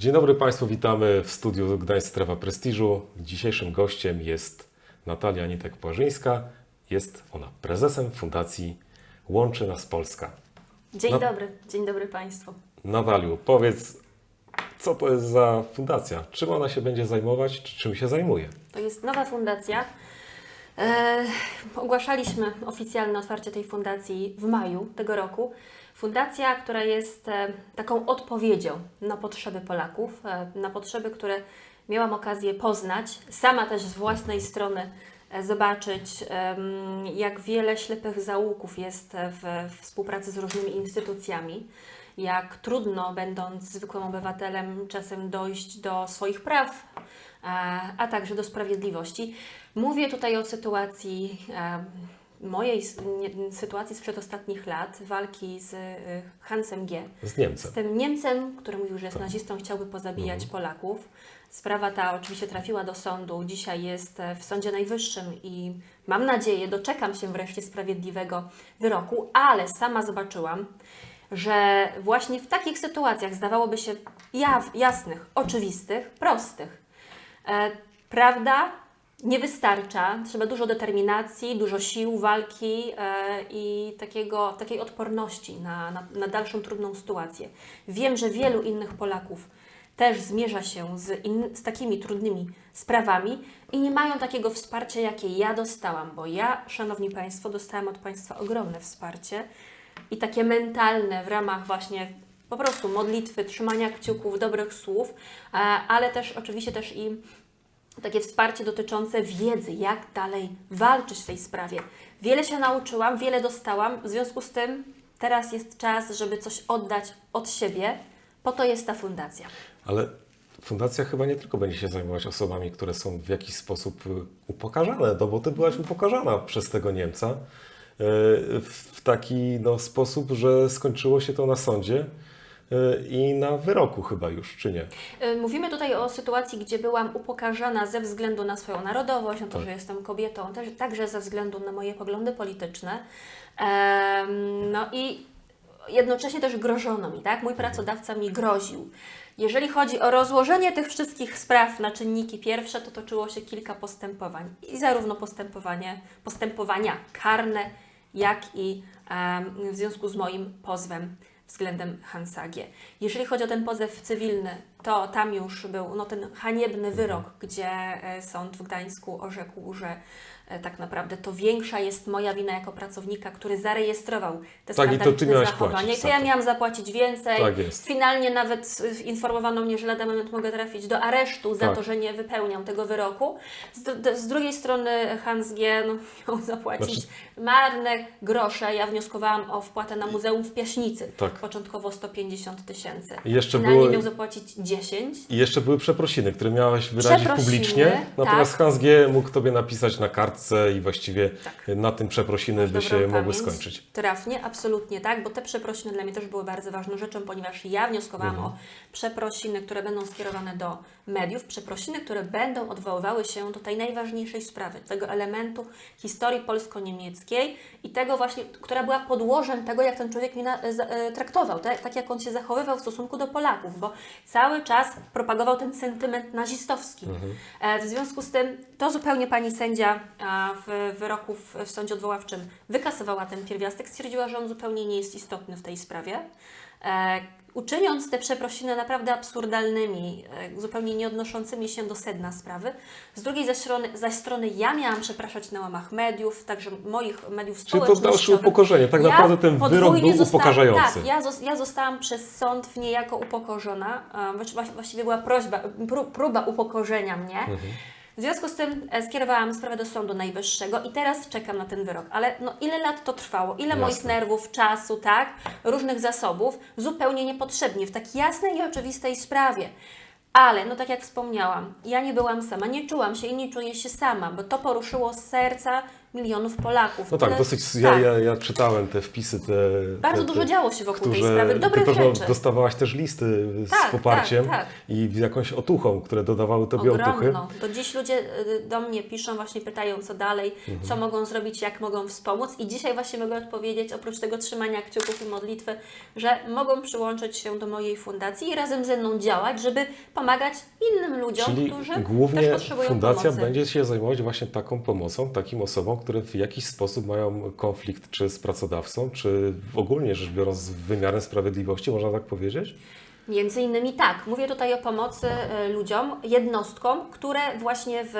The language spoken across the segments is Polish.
Dzień dobry Państwu, witamy w studiu Gdańsk Strefa Prestiżu. Dzisiejszym gościem jest Natalia Nitek-Płażyńska. Jest ona prezesem Fundacji Łączy Nas Polska. Dzień No. dobry, dzień dobry Państwu. Nataliu, powiedz, co to jest za fundacja? Czym ona się będzie zajmować, czy czym się zajmuje? To jest nowa fundacja. E, ogłaszaliśmy oficjalne otwarcie tej fundacji w maju tego roku. Fundacja, która jest e, taką odpowiedzią na potrzeby Polaków, e, na potrzeby, które miałam okazję poznać, sama też z własnej strony e, zobaczyć, jak wiele ślepych zaułków jest w współpracy z różnymi instytucjami. Jak trudno, będąc zwykłym obywatelem, czasem dojść do swoich praw, a także do sprawiedliwości. Mówię tutaj o sytuacji mojej sytuacji sprzed ostatnich lat, walki z e, Hansem G. Z Z Niemcem. tym Niemcem, który mówił, że jest nazistą, chciałby pozabijać Polaków. Sprawa ta oczywiście trafiła do sądu. Dzisiaj jest e, w Sądzie Najwyższym i mam nadzieję, doczekam się wreszcie sprawiedliwego wyroku, ale sama zobaczyłam, że właśnie w takich sytuacjach zdawałoby się jaw, jasnych, oczywistych, prostych, e, prawda nie wystarcza. Trzeba dużo determinacji, dużo sił, walki e, i takiego, takiej odporności na, na, na dalszą trudną sytuację. Wiem, że wielu innych Polaków też zmierza się z, in, z takimi trudnymi sprawami i nie mają takiego wsparcia, jakie ja dostałam, bo ja, Szanowni Państwo, dostałam od Państwa ogromne wsparcie i takie mentalne w ramach właśnie po prostu modlitwy, trzymania kciuków, dobrych słów, e, ale też oczywiście też i takie wsparcie dotyczące wiedzy, jak dalej walczyć w tej sprawie. Wiele się nauczyłam, wiele dostałam, w związku z tym teraz jest czas, żeby coś oddać od siebie. Po to jest ta fundacja. Ale fundacja chyba nie tylko będzie się zajmować osobami, które są w jakiś sposób y, upokarzane, no bo ty byłaś upokarzana przez tego Niemca y, w taki no, sposób, że skończyło się to na sądzie i na wyroku chyba już, czy nie? Y, Mówimy tutaj o sytuacji, gdzie byłam upokarzana ze względu na swoją narodowość, na to, Tak. że jestem kobietą, też, także ze względu na moje poglądy polityczne. Em, no i jednocześnie też grożono mi, tak? Mój pracodawca mi groził. Jeżeli chodzi o rozłożenie tych wszystkich spraw na czynniki pierwsze, to toczyło się kilka postępowań. I zarówno postępowanie, postępowania karne, jak i w związku z moim pozwem względem Hansa G. Jeżeli chodzi o ten pozew cywilny, to tam już był no, ten haniebny wyrok, gdzie e, sąd w Gdańsku orzekł, że e, tak naprawdę to większa jest moja wina jako pracownika, który zarejestrował te Tak, i to ty skandaliczne I to za ja miałam zapłacić więcej. Tak jest. Finalnie nawet informowano mnie, że lada moment mogę trafić do aresztu za Tak. to, że nie wypełniam tego wyroku. Z, z drugiej strony Hans G. No, miał zapłacić Znaczy- marne grosze. Ja wnioskowałam o wpłatę na muzeum w Piaśnicy. Tak. Początkowo 150 tysięcy. Jeszcze Finalnie były- miał zapłacić 10. I jeszcze były przeprosiny, które miałaś wyrazić publicznie, natomiast tak. Hans G. mógł Tobie napisać na kartce i właściwie Tak. na tym przeprosiny by Dobrą się mogły pamięć. skończyć. Trafnie, absolutnie tak, bo te przeprosiny dla mnie też były bardzo ważną rzeczą, ponieważ ja wnioskowałam Mhm. o przeprosiny, które będą skierowane do mediów, przeprosiny, które będą odwoływały się do tej najważniejszej sprawy, tego elementu historii polsko-niemieckiej i tego właśnie, która była podłożem tego, jak ten człowiek mnie e, traktował, tak, tak jak on się zachowywał w stosunku do Polaków, bo cały czas propagował ten sentyment nazistowski. E, W związku z tym to zupełnie pani sędzia a, w wyroku w, w sądzie odwoławczym wykasowała ten pierwiastek, stwierdziła, że on zupełnie nie jest istotny w tej sprawie. Uczyniąc te przeprosiny naprawdę absurdalnymi, e, zupełnie nie odnoszącymi się do sedna sprawy. Z drugiej zaś strony, zaś strony ja miałam przepraszać na łamach mediów, także moich mediów Czyli to społecznościowych. dalsze upokorzenie. Tak naprawdę ten wyrok był zostałam- upokarzający. Tak, ja, ja zostałam przez sąd w niejako upokorzona. e, właści- Właściwie była prośba, pró- próba upokorzenia mnie. Mhm. W związku z tym e, skierowałam sprawę do Sądu Najwyższego i teraz czekam na ten wyrok. Ale no, ile lat to trwało? Ile Jasne. moich nerwów, czasu, tak? Różnych zasobów zupełnie niepotrzebnie w tak jasnej i oczywistej sprawie. Ale, no tak jak wspomniałam, ja nie byłam sama, nie czułam się i nie czuję się sama, bo to poruszyło serca milionów Polaków. No tak, Tyle- dosyć. Ja, tak. ja, ja czytałem te wpisy, te. Bardzo te, dużo działo się wokół tej którzy- sprawy, dobrych ty pewno rzeczy. dostawałaś też listy z Tak, poparciem tak, tak. i jakąś otuchą, które dodawały tobie otuchy. Ogromną. Do dziś ludzie y, do mnie piszą, właśnie pytają, co dalej, Mhm. co mogą zrobić, jak mogą wspomóc. I dzisiaj właśnie mogę odpowiedzieć, oprócz tego trzymania kciuków i modlitwy, że mogą przyłączyć się do mojej fundacji i razem ze mną działać, żeby pomagać innym ludziom, Czyli którzy też głównie potrzebują fundacja pomocy. będzie się zajmować właśnie taką pomocą, takim osobom, które w jakiś sposób mają konflikt czy z pracodawcą, czy ogólnie rzecz biorąc z wymiarem sprawiedliwości, można tak powiedzieć? Między innymi tak. Mówię tutaj o pomocy e, ludziom, jednostkom, które właśnie w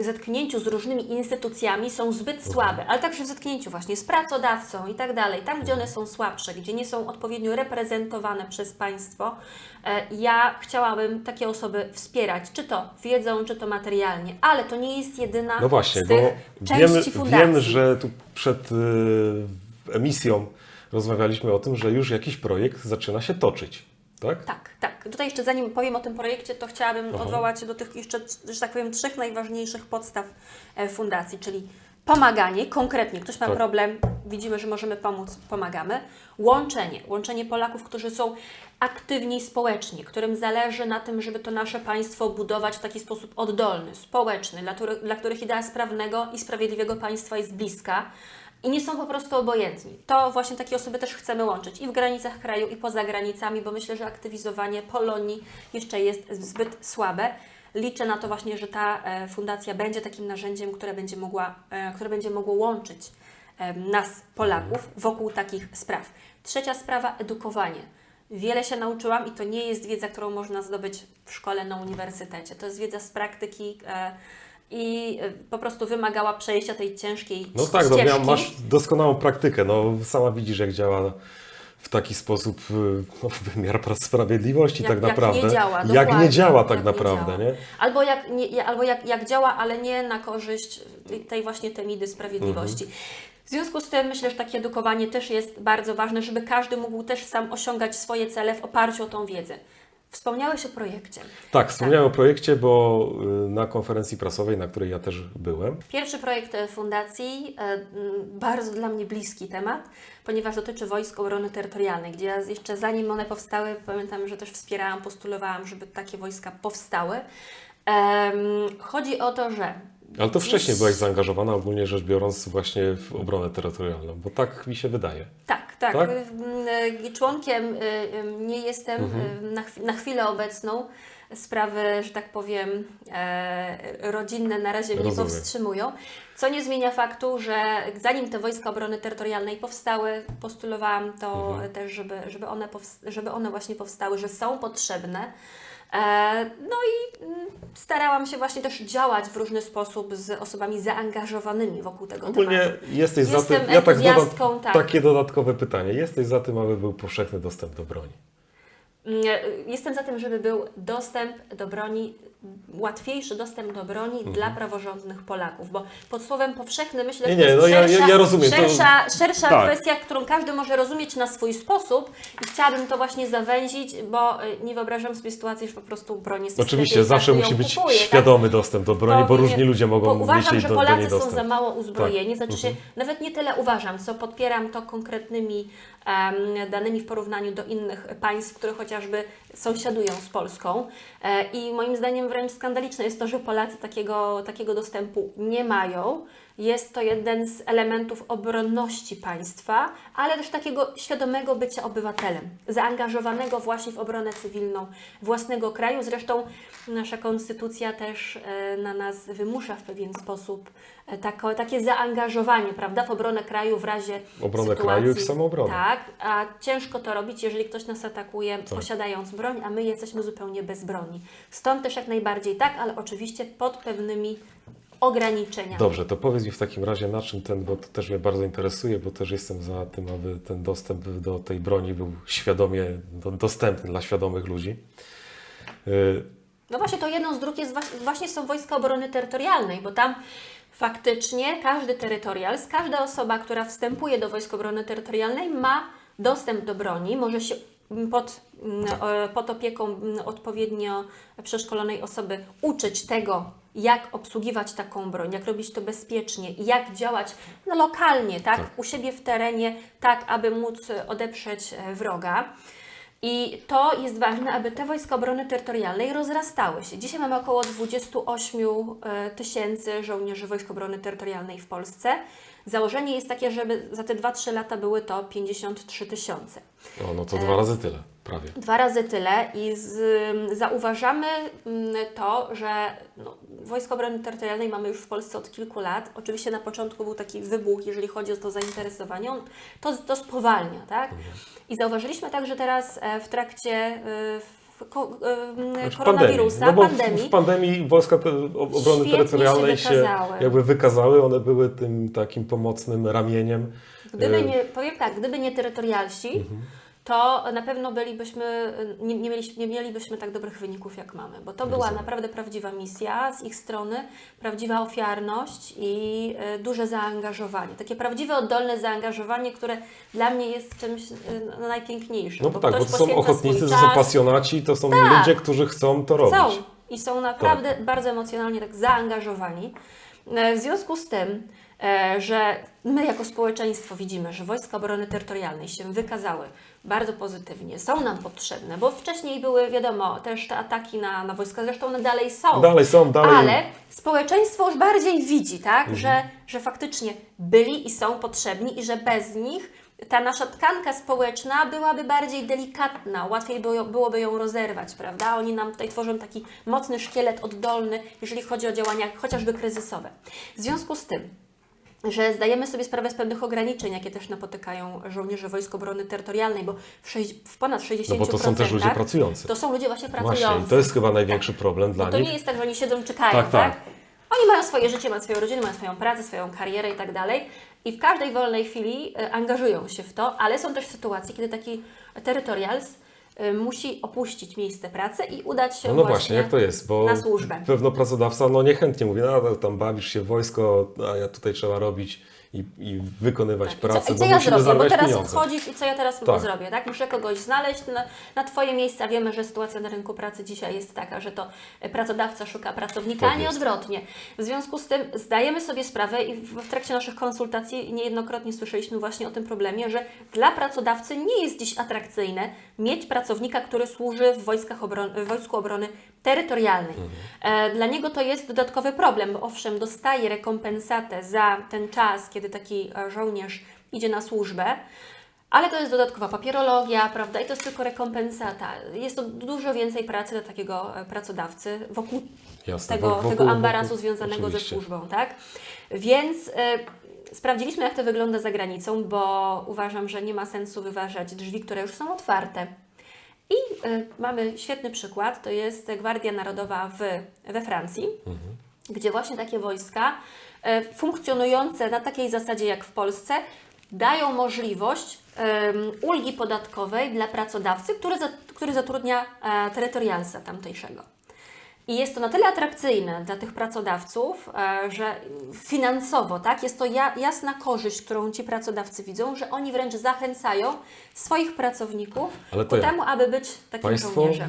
zetknięciu z różnymi instytucjami są zbyt słabe, ale także w zetknięciu właśnie z pracodawcą i tak dalej, tam gdzie one są słabsze, gdzie nie są odpowiednio reprezentowane przez państwo, e, ja chciałabym takie osoby wspierać, czy to wiedzą, czy to materialnie, ale to nie jest jedyna No właśnie, z bo tych wiemy, części fundacji. wiemy, że tu przed y, emisją rozmawialiśmy o tym, że już jakiś projekt zaczyna się toczyć, tak? Tak, tak. Tutaj jeszcze zanim powiem o tym projekcie, to chciałabym Aha. odwołać się do tych jeszcze, że tak powiem, trzech najważniejszych podstaw e, fundacji, czyli pomaganie, konkretnie, ktoś ma Tak. problem, widzimy, że możemy pomóc, pomagamy. Łączenie, łączenie Polaków, którzy są aktywni społecznie, którym zależy na tym, żeby to nasze państwo budować w taki sposób oddolny, społeczny, dla, dla których idea sprawnego i sprawiedliwego państwa jest bliska i nie są po prostu obojętni. To właśnie takie osoby też chcemy łączyć i w granicach kraju, i poza granicami, bo myślę, że aktywizowanie Polonii jeszcze jest zbyt słabe. Liczę na to właśnie, że ta e, fundacja będzie takim narzędziem, które będzie, mogła, e, które będzie mogło łączyć nas, Polaków, wokół takich spraw. Trzecia sprawa edukowanie. Wiele się nauczyłam i to nie jest wiedza, którą można zdobyć w szkole, na uniwersytecie. To jest wiedza z praktyki e, i e, po prostu wymagała przejścia tej ciężkiej No tak, no, miał- masz doskonałą praktykę. No, sama widzisz, jak działa w taki sposób y, no, wymiar pra- sprawiedliwości Jak- tak jak naprawdę. nie działa, jak nie działa tak jak nie naprawdę, działa. nie? Albo, jak, nie, albo jak, jak działa, ale nie na korzyść tej, tej właśnie temidy sprawiedliwości. Mhm. W związku z tym myślę, że takie edukowanie też jest bardzo ważne, żeby każdy mógł też sam osiągać swoje cele w oparciu o tą wiedzę. Wspomniałeś o projekcie. Tak, wspomniałem o projekcie, bo y, na konferencji prasowej, na której ja też byłem, Pierwszy projekt e, fundacji, e, bardzo dla mnie bliski temat, ponieważ dotyczy Wojsk Obrony Terytorialnej, gdzie ja jeszcze zanim one powstały, pamiętam, że też wspierałam, postulowałam, żeby takie wojska powstały. Chodzi o to, że ale to wcześniej byłaś zaangażowana ogólnie rzecz biorąc właśnie w obronę terytorialną, bo tak mi się wydaje. Tak, tak. Tak? Y, y, Członkiem y, nie jestem y, na, chw- na chwilę obecną. Sprawy, że tak powiem, e, rodzinne na razie mnie powstrzymują. Co nie zmienia faktu, że zanim te Wojska Obrony Terytorialnej powstały, postulowałam to też, żeby, żeby, one żeby one właśnie powstały, że są potrzebne. E, No i mm, starałam się właśnie też działać w różny sposób z osobami zaangażowanymi wokół tego Ogólnie tematu. jesteś za Jestem tym, ja tak dodam tak. takie dodatkowe pytanie, jesteś za tym, aby był powszechny dostęp do broni. Mm, Jestem za tym, żeby był dostęp do broni, łatwiejszy dostęp do broni dla praworządnych Polaków, bo pod słowem powszechny myślę, Mhm. Nie, że to jest no ja- ja- szersza, ja rozumiem, to- szersza, szersza Tak. kwestia, którą każdy może rozumieć na swój sposób i chciałabym to właśnie zawęzić, bo y, nie wyobrażam sobie sytuacji, że po prostu broń jest Oczywiście, zawsze musi być kupuje, tak? świadomy dostęp do broni, bo Powinien- różni ludzie mogą bo mieć uważam, że do, do Polacy są za mało uzbrojeni, Tak. znaczy się, nawet nie tyle uważam, co podpieram to konkretnymi danymi w porównaniu do innych państw, które chociażby sąsiadują z Polską e, i moim zdaniem wręcz skandaliczne jest to, że Polacy takiego, takiego dostępu nie mają. Jest to jeden z elementów obronności państwa, ale też takiego świadomego bycia obywatelem, zaangażowanego właśnie w obronę cywilną własnego kraju. Zresztą nasza konstytucja też e, na nas wymusza w pewien sposób e, tako, takie zaangażowanie, prawda, w obronę kraju w razie Obronę sytuacji. kraju i w samoobronę. Tak, a ciężko to robić, jeżeli ktoś nas atakuje posiadając broń, a my jesteśmy zupełnie bezbronni. Stąd też jak najbardziej tak, ale oczywiście pod pewnymi ograniczeniami. Dobrze, to powiedz mi w takim razie na czym ten, bo to też mnie bardzo interesuje, bo też jestem za tym, aby ten dostęp do tej broni był świadomie do, dostępny dla świadomych ludzi. Y, No właśnie to jedną z dróg jest właśnie, są Wojska Obrony Terytorialnej, bo tam faktycznie każdy terytorial, każda osoba, która wstępuje do Wojsk Obrony Terytorialnej ma dostęp do broni, może się pod, m, e, pod opieką m, odpowiednio przeszkolonej osoby uczyć tego, jak obsługiwać taką broń, jak robić to bezpiecznie jak działać no, lokalnie, tak? Tak. u siebie w terenie, tak aby móc odeprzeć e, wroga. I to jest ważne, aby te wojska obrony terytorialnej rozrastały się. Dzisiaj mamy około 28 e, tysięcy żołnierzy Wojsk Obrony Terytorialnej w Polsce. Założenie jest takie, żeby za te 2-3 lata były to 53 tysiące. O, no to dwa razy tyle, prawie. Dwa razy tyle i z, zauważamy to, że no, Wojsko Obrony Terytorialnej mamy już w Polsce od kilku lat. Oczywiście na początku był taki wybuch, jeżeli chodzi o to zainteresowanie. On to, to spowalnia, tak? I zauważyliśmy także teraz e, w trakcie e, w, ko, e, Znaczy koronawirusa, No bo w- pandemii, W, pandemii wojska obrony terytorialnej się się, wykazały. jakby wykazały. One były tym takim pomocnym ramieniem. Gdyby nie, powiem tak, gdyby nie terytorialsi, to na pewno bylibyśmy, nie, nie, mieliśmy, nie mielibyśmy tak dobrych wyników, jak mamy, bo to była Rozumiem. naprawdę prawdziwa misja z ich strony, prawdziwa ofiarność i e, duże zaangażowanie. Takie prawdziwe, oddolne zaangażowanie, które dla mnie jest czymś e, no, najpiękniejszym. No tak, bo to są ochotnicy, to są pasjonaci, to są Tak. ludzie, którzy chcą to robić. są i są naprawdę bardzo emocjonalnie tak zaangażowani. E, W związku z tym, że my jako społeczeństwo widzimy, że Wojska Obrony Terytorialnej się wykazały bardzo pozytywnie, są nam potrzebne, bo wcześniej były, wiadomo, też te ataki na, na wojska, zresztą one dalej są. Dalej są, dalej. Ale społeczeństwo już bardziej widzi, tak, Mhm. że, że faktycznie byli i są potrzebni i że bez nich ta nasza tkanka społeczna byłaby bardziej delikatna, łatwiej było, byłoby ją rozerwać, prawda? Oni nam tutaj tworzą taki mocny szkielet oddolny, jeżeli chodzi o działania chociażby kryzysowe. W związku z tym, że zdajemy sobie sprawę z pewnych ograniczeń, jakie też napotykają żołnierze Wojsk Obrony Terytorialnej, bo w, sześć, w ponad 60% No bo to są też ludzie pracujący. to są ludzie właśnie pracujący. Właśnie, i to jest chyba największy problem dla Bo to nich. nie jest tak, że oni siedzą, czekają, Tak, tak, tak. Oni mają swoje życie, mają swoją rodzinę, mają swoją pracę, swoją karierę i tak dalej. I w każdej wolnej chwili e, angażują się w to, ale są też sytuacje, kiedy taki terytorials e, musi opuścić miejsce pracy i udać się No, no właśnie, właśnie, jak to jest? Bo na służbę. pewno pracodawca no niechętnie mówi, no tam bawisz się w wojsko, a ja tutaj trzeba robić i, i wykonywać Tak, pracę, I co, i co bo ja musimy zrobię? Bo teraz pieniądze. wchodzisz i co ja teraz Tak. zrobię, tak? Muszę kogoś znaleźć na, na Twoje miejsce. a Wiemy, że sytuacja na rynku pracy dzisiaj jest taka, że to pracodawca szuka pracownika, Tak a nie jest. odwrotnie. W związku z tym zdajemy sobie sprawę i w, w trakcie naszych konsultacji niejednokrotnie słyszeliśmy właśnie o tym problemie, że dla pracodawcy nie jest dziś atrakcyjne mieć pracownika, który służy w, wojskach obron- w Wojsku Obrony Terytorialnej. E, Dla niego to jest dodatkowy problem, bo owszem, dostaje rekompensatę za ten czas, kiedy taki e, żołnierz idzie na służbę, ale to jest dodatkowa papierologia, prawda? I to jest tylko rekompensata. Jest to dużo więcej pracy dla takiego e, pracodawcy wokół Jasne, tego, wokół- tego wokół- ambarasu związanego ze oczywiście. służbą, tak? Więc e, sprawdziliśmy, jak to wygląda za granicą, bo uważam, że nie ma sensu wyważać drzwi, które już są otwarte. I e, mamy świetny przykład, to jest Gwardia Narodowa w, we Francji, gdzie właśnie takie wojska funkcjonujące na takiej zasadzie jak w Polsce dają możliwość ulgi podatkowej dla pracodawcy, który, który zatrudnia e, terytorialsa tamtejszego. I jest to na tyle atrakcyjne dla tych pracodawców, e, że finansowo, tak, jest to ja, jasna korzyść, którą ci pracodawcy widzą, że oni wręcz zachęcają swoich pracowników Ale to ku jak? temu, aby być takim Państwo żołnierzem.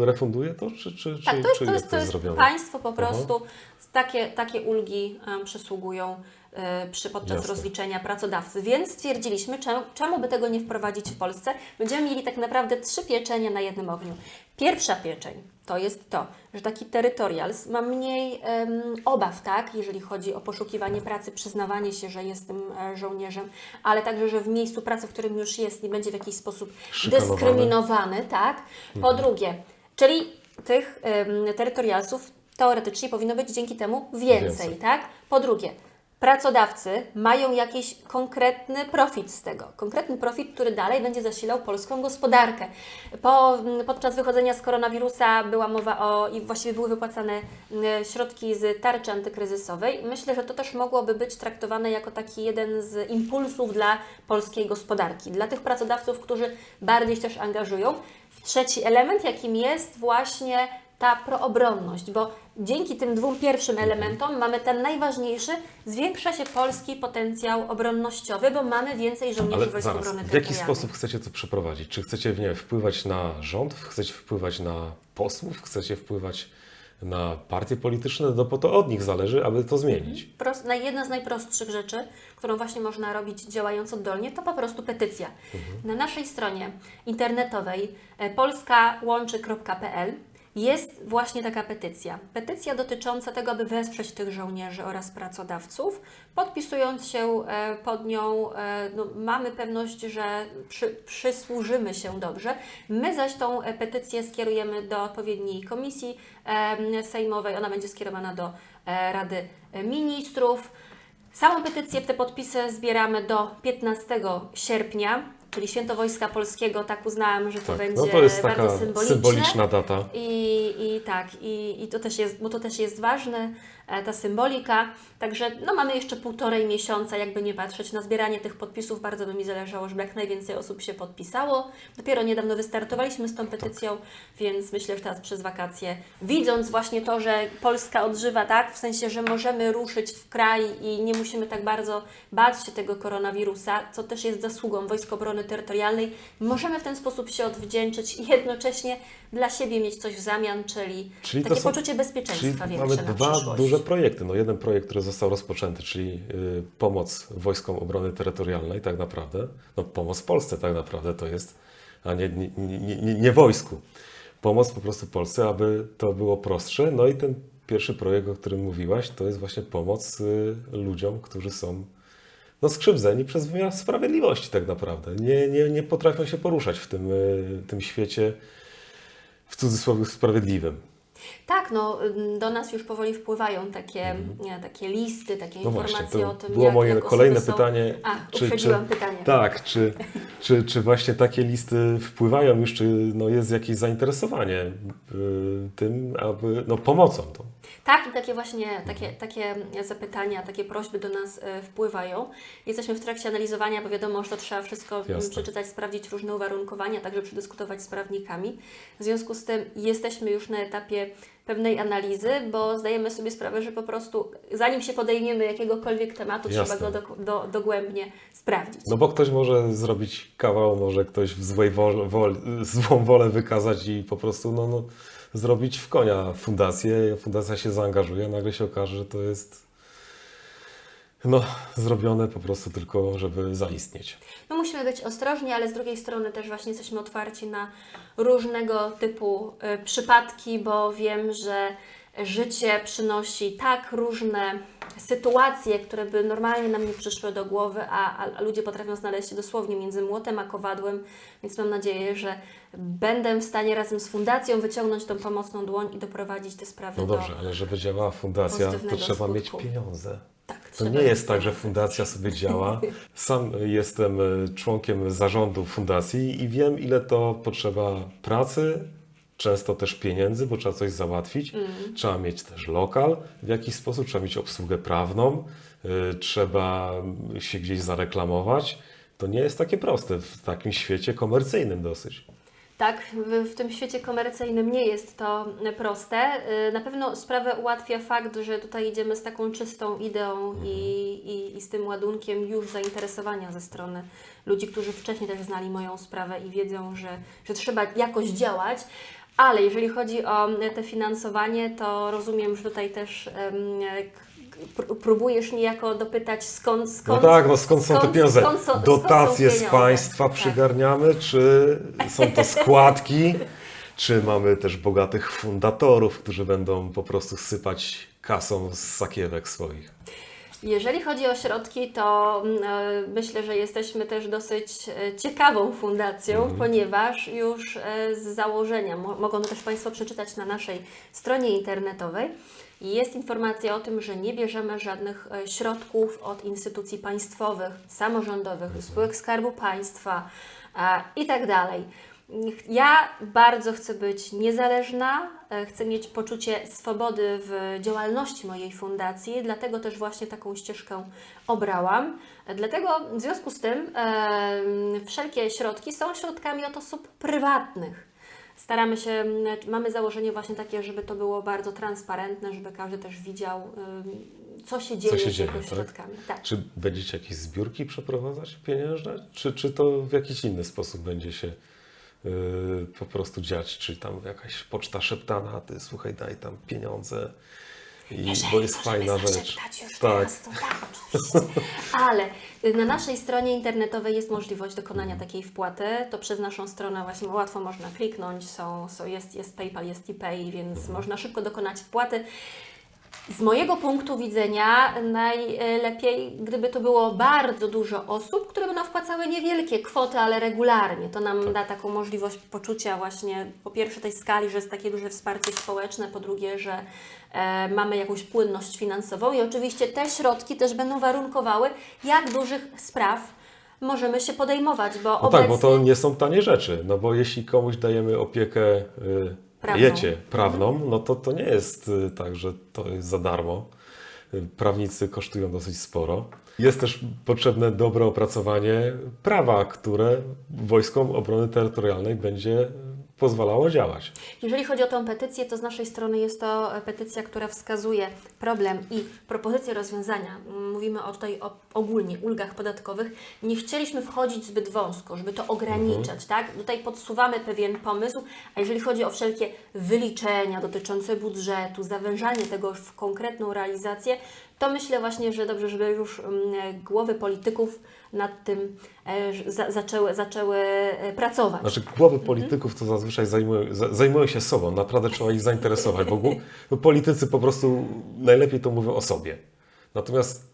refunduje to, czy, czy, Tak, czy, to jest, czy to jest, to jest zrobione? państwo po Aha. prostu, takie, takie ulgi em, przysługują e, przy, podczas Jasne. rozliczenia pracodawcy. Więc stwierdziliśmy, czemu, czemu by tego nie wprowadzić w Polsce? Będziemy mieli tak naprawdę trzy pieczenie na jednym ogniu. Pierwsza pieczeń to jest to, że taki terytorials ma mniej em, obaw, tak, jeżeli chodzi o poszukiwanie pracy, przyznawanie się, że jest tym e, żołnierzem, ale także, że w miejscu pracy, w którym już jest, nie będzie w jakiś sposób dyskryminowany, tak? Po drugie, czyli tych em, terytorialsów teoretycznie powinno być dzięki temu więcej, Więcej. tak? Po drugie, pracodawcy mają jakiś konkretny profit z tego. Konkretny profit, który dalej będzie zasilał polską gospodarkę. Po, podczas wychodzenia z koronawirusa była mowa o, i właściwie były wypłacane mm, środki z tarczy antykryzysowej. Myślę, że to też mogłoby być traktowane jako taki jeden z impulsów dla polskiej gospodarki, dla tych pracodawców, którzy bardziej się też angażują. Trzeci element, jakim jest właśnie ta proobronność, bo dzięki tym dwóm pierwszym elementom mamy ten najważniejszy, zwiększa się polski potencjał obronnościowy, bo mamy więcej żołnierzy Ale Wojsk zaraz, Obrony w jaki sposób chcecie to przeprowadzić? Czy chcecie nie, wpływać na rząd? Chcecie wpływać na posłów? Chcecie wpływać na partie polityczne? No bo to od nich zależy, aby to zmienić. Prost, naj- jedna z najprostszych rzeczy, którą właśnie można robić działając oddolnie, to po prostu petycja. Na naszej stronie internetowej e, polskałączy.pl jest właśnie taka petycja. Petycja dotycząca tego, aby wesprzeć tych żołnierzy oraz pracodawców. Podpisując się e, pod nią, e, no, mamy pewność, że przy, przysłużymy się dobrze. My zaś tą e, petycję skierujemy do odpowiedniej komisji sejmowej. Ona będzie skierowana do Rady Ministrów. Samą petycję, te podpisy zbieramy do 15 sierpnia, czyli Święto Wojska Polskiego. Tak uznałam, że to Tak. będzie No to jest taka bardzo symboliczne. symboliczna data. I, I tak, i, i to też jest, bo to też jest ważne, ta symbolika. Także no, mamy jeszcze półtorej miesiąca, jakby nie patrzeć, na zbieranie tych podpisów. Bardzo by mi zależało, żeby jak najwięcej osób się podpisało. Dopiero niedawno wystartowaliśmy z tą petycją, więc myślę, że teraz przez wakacje, widząc właśnie to, że Polska odżywa, tak, w sensie, że możemy ruszyć w kraj i nie musimy tak bardzo bać się tego koronawirusa, co też jest zasługą Wojsk Obrony Terytorialnej, możemy w ten sposób się odwdzięczyć i jednocześnie dla siebie mieć coś w zamian, czyli, Czyli takie są- poczucie Czyli bezpieczeństwa większe mamy na dwa przyszłość. Duże projekty. No jeden projekt, który został rozpoczęty, czyli y, pomoc wojskom obrony terytorialnej, tak naprawdę. No pomoc Polsce tak naprawdę to jest, a nie, nie, nie, nie, nie wojsku. Pomoc po prostu Polsce, aby to było prostsze. No i ten pierwszy projekt, o którym mówiłaś, to jest właśnie pomoc y, ludziom, którzy są no, skrzywdzeni przez wymiar sprawiedliwości tak naprawdę. Nie, nie, nie potrafią się poruszać w tym, y, tym świecie w cudzysłowie sprawiedliwym. Tak, no ym, do nas już powoli wpływają takie, nie, takie listy, takie Mhm. No właśnie, informacje to o tym, było jak, moje jak kolejne są... pytanie. A, czy, czy, pytanie. tak, czy, czy, czy właśnie takie listy wpływają już, czy no jest jakieś zainteresowanie y, tym, aby, no pomocą tą. Tak, i takie właśnie takie, takie zapytania, takie prośby do nas e, wpływają. Jesteśmy w trakcie analizowania, bo wiadomo, że to trzeba wszystko m, Jasne. przeczytać, sprawdzić różne uwarunkowania, także przedyskutować z prawnikami. W związku z tym jesteśmy już na etapie pewnej analizy, bo zdajemy sobie sprawę, że po prostu zanim się podejmiemy jakiegokolwiek tematu, Jasne. trzeba go do, do, dogłębnie sprawdzić. No bo ktoś może zrobić kawał, może ktoś w złej wol, wol, złą wolę wykazać i po prostu no, no, zrobić w konia fundację. Fundacja się zaangażuje, nagle się okaże, że to jest no, zrobione po prostu tylko, żeby zaistnieć. No musimy być ostrożni, ale z drugiej strony też właśnie jesteśmy otwarci na różnego typu y, przypadki, bo wiem, że życie przynosi tak różne sytuacje, które by normalnie nam nie przyszły do głowy, a, a, ludzie potrafią znaleźć się dosłownie między młotem a kowadłem, więc mam nadzieję, że będę w stanie razem z fundacją wyciągnąć tą pomocną dłoń i doprowadzić te sprawy No do... dobrze, ale żeby działała fundacja, to trzeba mieć skutku. pieniądze. Tak, To nie jest tak, że fundacja sobie działa. Sam jestem y, członkiem zarządu fundacji i wiem, ile to potrzeba pracy, często też pieniędzy, bo trzeba coś załatwić. Mm. Trzeba mieć też lokal, w jakiś sposób trzeba mieć obsługę prawną, y, trzeba się gdzieś zareklamować. To nie jest takie proste w takim świecie komercyjnym dosyć. Tak, w, w tym świecie komercyjnym nie jest to proste. Y, Na pewno sprawę ułatwia fakt, że tutaj idziemy z taką czystą ideą i, i, i z tym ładunkiem już zainteresowania ze strony ludzi, którzy wcześniej też znali moją sprawę i wiedzą, że, że trzeba jakoś działać. Ale jeżeli chodzi o te finansowanie, to rozumiem, że tutaj też próbujesz niejako dopytać skąd, No skąd tak, no skąd są te pieniądze? skąd skąd Dotacje z państwa Tak. przygarniamy, czy są to składki, czy mamy też bogatych fundatorów, którzy będą po prostu sypać kasą z sakiewek swoich? Jeżeli chodzi o środki, to mm, e, myślę, że jesteśmy też dosyć e, ciekawą fundacją, ponieważ już e, z założenia, mo- mogą też Państwo przeczytać na naszej stronie internetowej, jest informacja o tym, że nie bierzemy żadnych e, środków od instytucji państwowych, samorządowych, spółek Skarbu Państwa e, i tak dalej. Ja bardzo chcę być niezależna, e, chcę mieć poczucie swobody w działalności mojej fundacji, dlatego też właśnie taką ścieżkę obrałam. Dlatego w związku z tym e, wszelkie środki są środkami od osób prywatnych. Staramy się, mamy założenie właśnie takie, żeby to było bardzo transparentne, żeby każdy też widział, co się dzieje się z dzieje, tak? środkami. Tak. Czy będziecie jakieś zbiórki przeprowadzać pieniężne? Czy, czy to w jakiś inny sposób będzie się yy, po prostu dziać? Czy tam jakaś poczta szeptana, ty słuchaj, daj tam pieniądze, i, bo jest fajna rzecz. już Tak. teraz, to tak, oczywiście. Ale y, na naszej stronie internetowej jest możliwość dokonania takiej wpłaty. To przez naszą stronę właśnie łatwo można kliknąć. Są, są, jest, jest PayPal, jest ePay, więc Mhm. można szybko dokonać wpłaty. Z mojego punktu widzenia najlepiej, gdyby to było bardzo dużo osób, które będą wpłacały niewielkie kwoty, ale regularnie. To nam da taką możliwość poczucia właśnie po pierwsze tej skali, że jest takie duże wsparcie społeczne, po drugie, że e, mamy jakąś płynność finansową i oczywiście te środki też będą warunkowały, jak dużych spraw możemy się podejmować, bo No obecnie... tak, bo to nie są tanie rzeczy, no bo jeśli komuś dajemy opiekę y, Prawną. prawną, no to to nie jest y, tak, że to jest za darmo. Prawnicy kosztują dosyć sporo. Jest też potrzebne dobre opracowanie prawa, które Wojskom Obrony Terytorialnej będzie pozwalało działać. Jeżeli chodzi o tą petycję, to z naszej strony jest to petycja, która wskazuje problem i propozycje rozwiązania. Mówimy o tutaj o ogólnie ulgach podatkowych. Nie chcieliśmy wchodzić zbyt wąsko, żeby to ograniczać, tak? Tutaj podsuwamy pewien pomysł, a jeżeli chodzi o wszelkie wyliczenia dotyczące budżetu, zawężanie tego w konkretną realizację, to myślę właśnie, że dobrze, żeby już mm, głowy polityków nad tym e, za, zaczęły, zaczęły e, pracować. Znaczy, głowy polityków to zazwyczaj zajmują, za- zajmują się sobą. Naprawdę trzeba ich zainteresować, bo, politycy po prostu najlepiej to mówią o sobie. Natomiast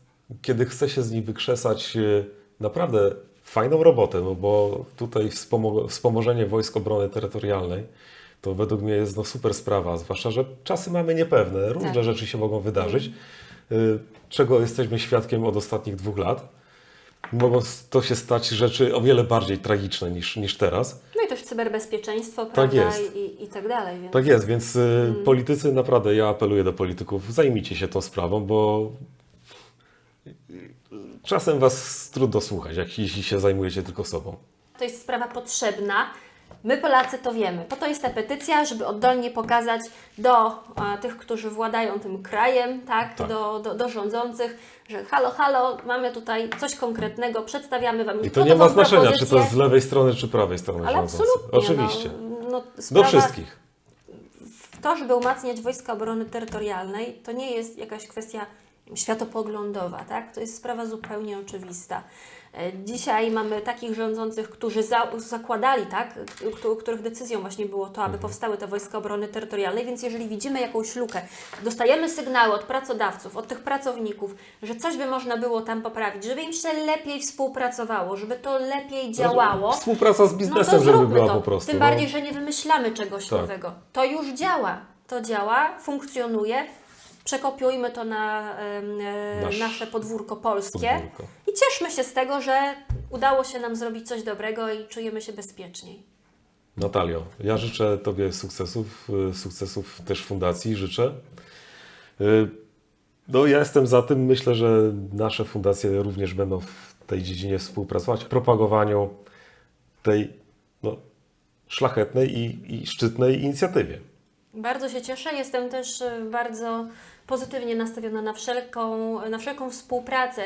kiedy chce się z nich wykrzesać e, naprawdę fajną robotę, no bo tutaj wspomo- wspomożenie Wojsk Obrony Terytorialnej to według mnie jest no super sprawa, zwłaszcza, że czasy mamy niepewne, różne Tak. rzeczy się mogą wydarzyć, e, czego jesteśmy świadkiem od ostatnich dwóch lat. Mogą to się stać rzeczy o wiele bardziej tragiczne niż, niż teraz. No i też cyberbezpieczeństwo, prawda? jest. I, I tak dalej. Więc Tak jest, więc y, politycy, naprawdę ja apeluję do polityków, zajmijcie się tą sprawą, bo y, czasem was trudno słuchać, jak, jeśli się zajmujecie tylko sobą. To jest sprawa potrzebna. My Polacy to wiemy. Po to jest ta petycja, żeby oddolnie pokazać do a, tych, którzy władają tym krajem, tak, Tak. Do, do, do rządzących, że halo, halo, mamy tutaj coś konkretnego, przedstawiamy Wam I to nie ma znaczenia, czy to jest z lewej strony, czy prawej strony Ale rządzącej. absolutnie. Oczywiście. No, no, Do wszystkich. to, żeby umacniać Wojska Obrony Terytorialnej, to nie jest jakaś kwestia światopoglądowa, tak? To jest sprawa zupełnie oczywista. E, Dzisiaj mamy takich rządzących, którzy za, zakładali, tak? Któ- których decyzją właśnie było to, aby powstały te Wojska Obrony Terytorialnej, więc jeżeli widzimy jakąś lukę, dostajemy sygnały od pracodawców, od tych pracowników, że coś by można było tam poprawić, żeby im się lepiej współpracowało, żeby to lepiej działało, Współpraca z no biznesem, to żeby była to. po prostu. Tym no. bardziej, że nie wymyślamy czegoś Tak. nowego. To już działa. To działa, funkcjonuje. Przekopiujmy to na e, Nasz nasze podwórko polskie podwórko. i cieszmy się z tego, że udało się nam zrobić coś dobrego i czujemy się bezpieczniej. Natalio, ja życzę Tobie sukcesów, y, sukcesów też fundacji, życzę. Y, No ja jestem za tym, myślę, że nasze fundacje również będą w tej dziedzinie współpracować, w propagowaniu tej no, szlachetnej i, i szczytnej inicjatywie. Bardzo się cieszę. Jestem też e, bardzo pozytywnie nastawiona na wszelką, na wszelką współpracę,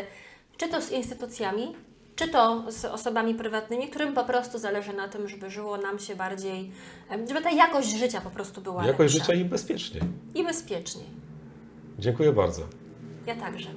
czy to z instytucjami, czy to z osobami prywatnymi, którym po prostu zależy na tym, żeby żyło nam się bardziej, em, żeby ta jakość życia po prostu była Jakość lepsza życia i bezpiecznie. i bezpieczniej. Dziękuję bardzo. Ja także.